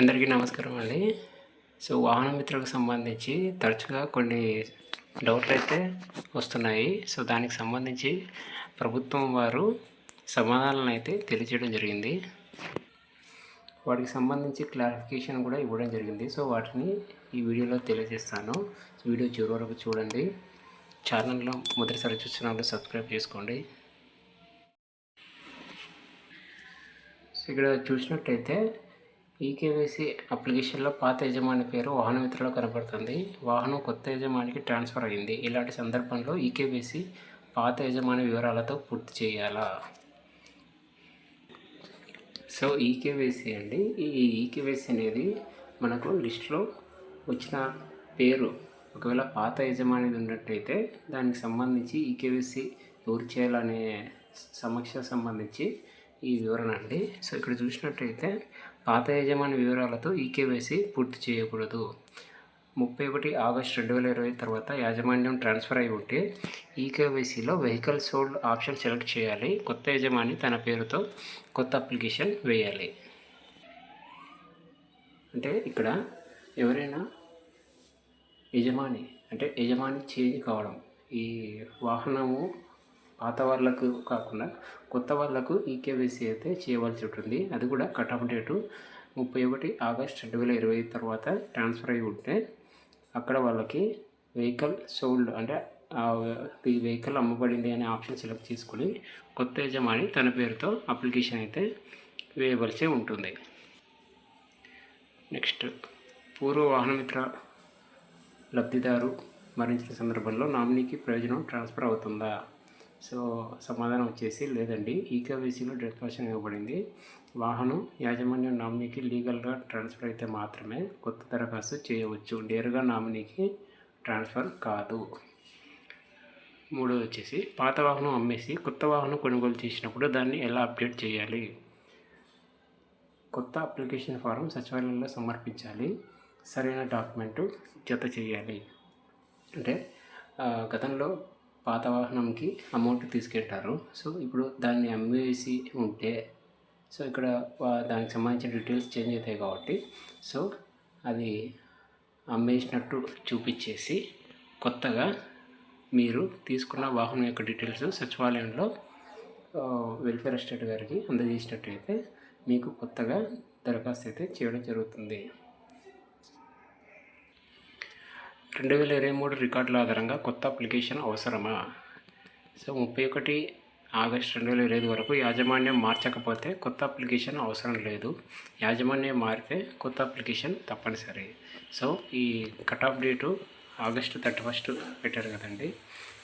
అందరికీ నమస్కారం అండి. సో వాహన మిత్రులకు సంబంధించి తరచుగా కొన్ని డౌట్లు అయితే వస్తున్నాయి. సో దానికి సంబంధించి ప్రభుత్వం వారు సమాధానాలను అయితే తెలియజేయడం జరిగింది. వాటికి సంబంధించి క్లారిఫికేషన్ కూడా ఇవ్వడం జరిగింది. సో వాటిని ఈ వీడియోలో తెలియజేస్తాను. వీడియో చివరి వరకు చూడండి. ఛానల్లో మొదటిసారి చూసిన వాళ్ళు సబ్స్క్రైబ్ చేసుకోండి. ఇక్కడ చూసినట్టయితే ఈకేవైసీ అప్లికేషన్లో పాత యజమాని పేరు వాహన మిత్రలో కనబడుతుంది. వాహనం కొత్త యజమానికి ట్రాన్స్ఫర్ అయింది. ఇలాంటి సందర్భంలో ఈకేవైసీ పాత యజమాని వివరాలతో పూర్తి చేయాలా? సో ఈకేవైసీ అండి. ఈ ఈకేవైసీ అనేది మనకు లిస్ట్లో వచ్చిన పేరు. ఒకవేళ పాత యజమానిది ఉన్నట్టయితే దానికి సంబంధించి ఈకేవైసీ ఎవరు చేయాలనే సమస్య సంబంధించి ఈ వివరణ అండి. సో ఇక్కడ చూసినట్టయితే పాత యజమాని వివరాలతో ఈకేవైసీ పూర్తి చేయకూడదు. ముప్పై ఒకటి ఆగస్ట్ రెండు వేల ఇరవై తర్వాత యాజమాన్యం ట్రాన్స్ఫర్ అయి ఉంటే ఈకేవైసీలో వెహికల్ సోల్డ్ ఆప్షన్ సెలెక్ట్ చేయాలి. కొత్త యజమాని తన పేరుతో కొత్త అప్లికేషన్ వేయాలి. అంటే ఇక్కడ ఎవరైనా యజమాని అంటే యజమాని చేంజ్ కావడం ఈ వాహనము పాత వాళ్ళకు కాకుండా కొత్త వాళ్ళకు ఈకేవైసీ అయితే చేయవలసి ఉంటుంది. అది కూడా కట్ ఆఫ్ డేటు ముప్పై ఒకటి ఆగస్ట్ రెండు వేల ఇరవై తర్వాత ట్రాన్స్ఫర్ అయి ఉంటే అక్కడ వాళ్ళకి వెహికల్ సోల్డ్ అంటే ఈ వెహికల్ అమ్మబడింది అనే ఆప్షన్ సెలెక్ట్ చేసుకుని కొత్త యజమాని తన పేరుతో అప్లికేషన్ అయితే వేయవలసి ఉంటుంది. నెక్స్ట్ పూర్వ వాహనమిత్ర లబ్ధిదారు మరణించిన సందర్భంలో నామినీకి ప్రయోజనం ట్రాన్స్ఫర్ అవుతుందా? సో సమాధానం వచ్చేసి లేదండి. ఈకేవైసీలో డెత్ వర్షన్ ఇవ్వబడింది. వాహనం యాజమాన్యం నామినీకి లీగల్గా ట్రాన్స్ఫర్ అయితే మాత్రమే కొత్త దరఖాస్తు చేయవచ్చు. నేరుగా నామినీకి ట్రాన్స్ఫర్ కాదు. మూడోది వచ్చేసి పాత వాహనం అమ్మేసి కొత్త వాహనం కొనుగోలు చేసినప్పుడు దాన్ని ఎలా అప్డేట్ చేయాలి? కొత్త అప్లికేషన్ ఫారం సచివాలయంలో సమర్పించాలి. సరైన డాక్యుమెంటు జత చేయాలి. అంటే గతంలో పాత వాహనంకి అమౌంట్ తీసుకెళ్తారు. సో ఇప్పుడు దాన్ని అమ్మేసి ఉంటే సో ఇక్కడ దానికి సంబంధించిన డీటెయిల్స్ చేంజ్ అవుతాయి కాబట్టి సో అది అమ్మేసినట్టు చూపించేసి కొత్తగా మీరు తీసుకున్న వాహనం యొక్క డీటెయిల్స్ సచివాలయంలో వెల్ఫేర్ ఎస్టేట్ గారికి అందజేసినట్టయితే మీకు కొత్తగా దరఖాస్తు అయితే చేయడం జరుగుతుంది. రెండు వేల ఇరవై మూడు రికార్డుల ఆధారంగా కొత్త అప్లికేషన్ అవసరమా? సో ముప్పై ఒకటి ఆగస్ట్ రెండు వేల ఇరవై ఐదు వరకు యాజమాన్యం మార్చకపోతే కొత్త అప్లికేషన్ అవసరం లేదు. యాజమాన్యం మారితే కొత్త అప్లికేషన్ తప్పనిసరి. సో ఈ cut off date August thirty first పెట్టారు కదండి.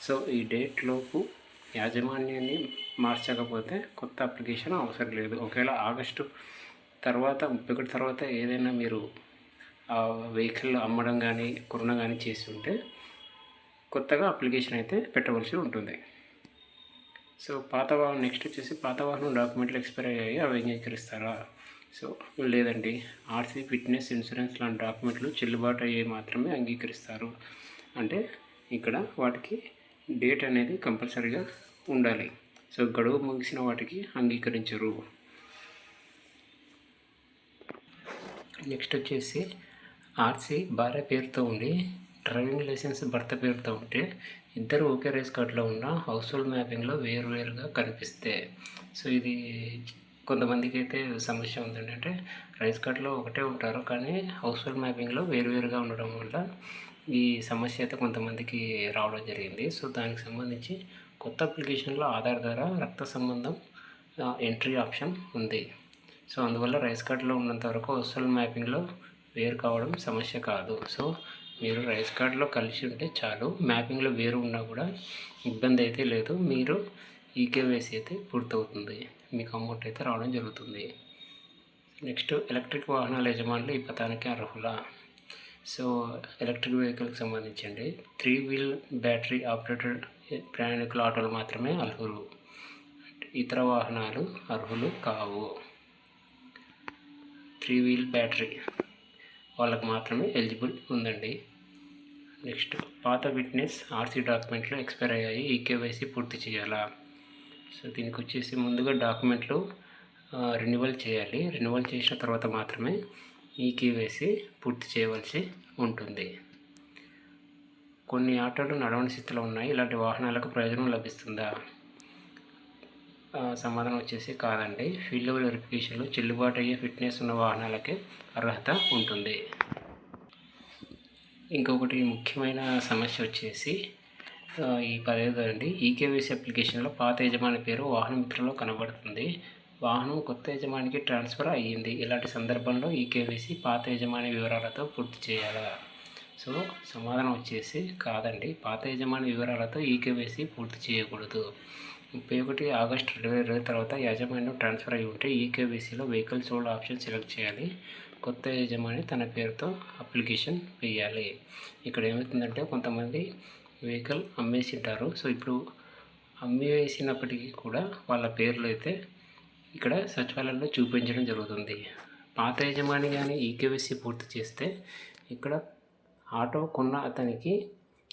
సో ఈ డేట్లోపు యాజమాన్యాన్ని మార్చకపోతే కొత్త అప్లికేషన్ అవసరం లేదు. ఒకవేళ ఆగస్టు తర్వాత ముప్పై ఒకటి తర్వాత ఏదైనా మీరు వెహికల్ అమ్మడం కానీ కొనడం కానీ చేసి ఉంటే కొత్తగా అప్లికేషన్ అయితే పెట్టవలసి ఉంటుంది. సో పాత వాహనం నెక్స్ట్ వచ్చేసి పాత వాహనం డాక్యుమెంట్లు ఎక్స్పైర్ అయ్యాయి అవి అంగీకరిస్తారా? సో లేదండి. ఆర్సీ ఫిట్నెస్ ఇన్సూరెన్స్ లాంటి డాక్యుమెంట్లు చెల్లుబాటు అయ్యే మాత్రమే అంగీకరిస్తారు. అంటే ఇక్కడ వాటికి డేట్ అనేది కంపల్సరీగా ఉండాలి. సో గడువు ముగిసిన వాటికి అంగీకరించరు. నెక్స్ట్ వచ్చేసి ఆర్సీ భార్య పేరుతో ఉండి డ్రైవింగ్ లైసెన్స్ భర్త పేరుతో ఉంటే ఇద్దరు ఒకే రేస్ కార్డులో ఉన్న హౌస్ హోల్డ్ మ్యాపింగ్లో వేరువేరుగా కనిపిస్తే. సో ఇది కొంతమందికి అయితే సమస్య ఉందండి అంటే రైస్ కార్డులో ఒకటే ఉంటారు. కానీ హౌస్ హోల్డ్ మ్యాపింగ్లో వేరువేరుగా ఉండడం వల్ల ఈ సమస్య అయితే కొంతమందికి రావడం జరిగింది. సో దానికి సంబంధించి కొత్త అప్లికేషన్లో ఆధార్ ద్వారా రక్త సంబంధం ఎంట్రీ ఆప్షన్ ఉంది. సో అందువల్ల రైస్ కార్డులో ఉన్నంత వరకు హౌస్హోల్డ్ మ్యాపింగ్లో వేరు కావడం సమస్య కాదు. సో మీరు రైస్ కార్డులో కలిసి ఉంటే చాలు. మ్యాపింగ్లో వేరు ఉన్నా కూడా ఇబ్బంది అయితే లేదు. మీరు ఈకేవైసీ అయితే పూర్తవుతుంది. మీకు అమౌంట్ అయితే రావడం జరుగుతుంది. నెక్స్ట్ ఎలక్ట్రిక్ వాహనాల యజమానులు ఈ పథానికి అర్హులా? సో ఎలక్ట్రిక్ వెహికల్కి సంబంధించండి. త్రీ వీల్ బ్యాటరీ ఆపరేటెడ్ ప్రయాణికుల ఆటోలు మాత్రమే అర్హులు. ఇతర వాహనాలు అర్హులు కావు. త్రీ వీల్ బ్యాటరీ వాళ్ళకు మాత్రమే ఎలిజిబుల్ ఉందండి. నెక్స్ట్ పాత విట్నెస్ ఆర్సీ డాక్యుమెంట్లు ఎక్స్పైర్ అయ్యాయి. ఈ కేవైసీ పూర్తి చేయాలా? సో దీనికి వచ్చేసి ముందుగా డాక్యుమెంట్లు రెన్యువల్ చేయాలి. రెన్యువల్ చేసిన తర్వాత మాత్రమే ఈ కేవైసీ పూర్తి చేయవలసి ఉంటుంది. కొన్ని ఆటోలు నడవని స్థితిలో ఉన్నాయి. ఇలాంటి వాహనాలకు ప్రయోజనం లభిస్తుందా? సమాధానం వచ్చేసి కాదండి. ఫీల్డ్ లెవెల్ వెరిఫికేషన్లో చెల్లుబాటు అయ్యే ఫిట్నెస్ ఉన్న వాహనాలకే అర్హత ఉంటుంది. ఇంకొకటి ముఖ్యమైన సమస్య వచ్చేసి ఈ పదహైదు అండి. ఈకేవీసీ అప్లికేషన్లో పాత యజమాని పేరు వాహన మిత్రలో కనబడుతుంది. వాహనం కొత్త యజమానికి ట్రాన్స్ఫర్ అయ్యింది. ఇలాంటి సందర్భంలో ఈకేవీసీ పాత యజమాని వివరాలతో పూర్తి చేయాలా? సో సమాధానం వచ్చేసి కాదండి. పాత యజమాని వివరాలతో ఈకేవీసీ పూర్తి చేయకూడదు. ముప్పై ఒకటి ఆగస్టు రెండు వేల ఇరవై తర్వాత యాజమాన్యం ట్రాన్స్ఫర్ అయి ఉంటే ఈకేవీసీలో వెహికల్ సోల్డ్ ఆప్షన్ సెలెక్ట్ చేయాలి. కొత్త యజమాని తన పేరుతో అప్లికేషన్ వేయాలి. ఇక్కడ ఏమవుతుందంటే కొంతమంది వెహికల్ అమ్మేసి ఉంటారు సో ఇప్పుడు అమ్మేసినప్పటికీ కూడా వాళ్ళ పేర్లు అయితే ఇక్కడ సచివాలయంలో చూపించడం జరుగుతుంది. పాత యజమాని కానీ ఈకేవీసీ పూర్తి చేస్తే ఇక్కడ ఆటో కొన్న అతనికి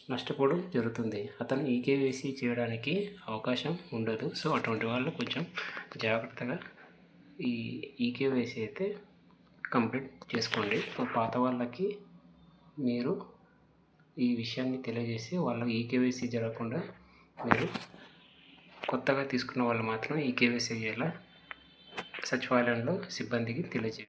నష్టపోవడం జరుగుతుంది. అతను ఈకేవైసీ చేయడానికి అవకాశం ఉండదు. సో అటువంటి వాళ్ళు కొంచెం జాగ్రత్తగా ఈ ఈకేవైసీ అయితే కంప్లీట్ చేసుకోండి. సో పాత వాళ్ళకి మీరు ఈ విషయాన్ని తెలియజేసి వాళ్ళకి ఈకేవైసీ జరగకుండా మీరు కొత్తగా తీసుకున్న వాళ్ళు మాత్రం ఈకేవైసీ అయ్యేలా సచివాలయంలో సిబ్బందికి తెలియజేయండి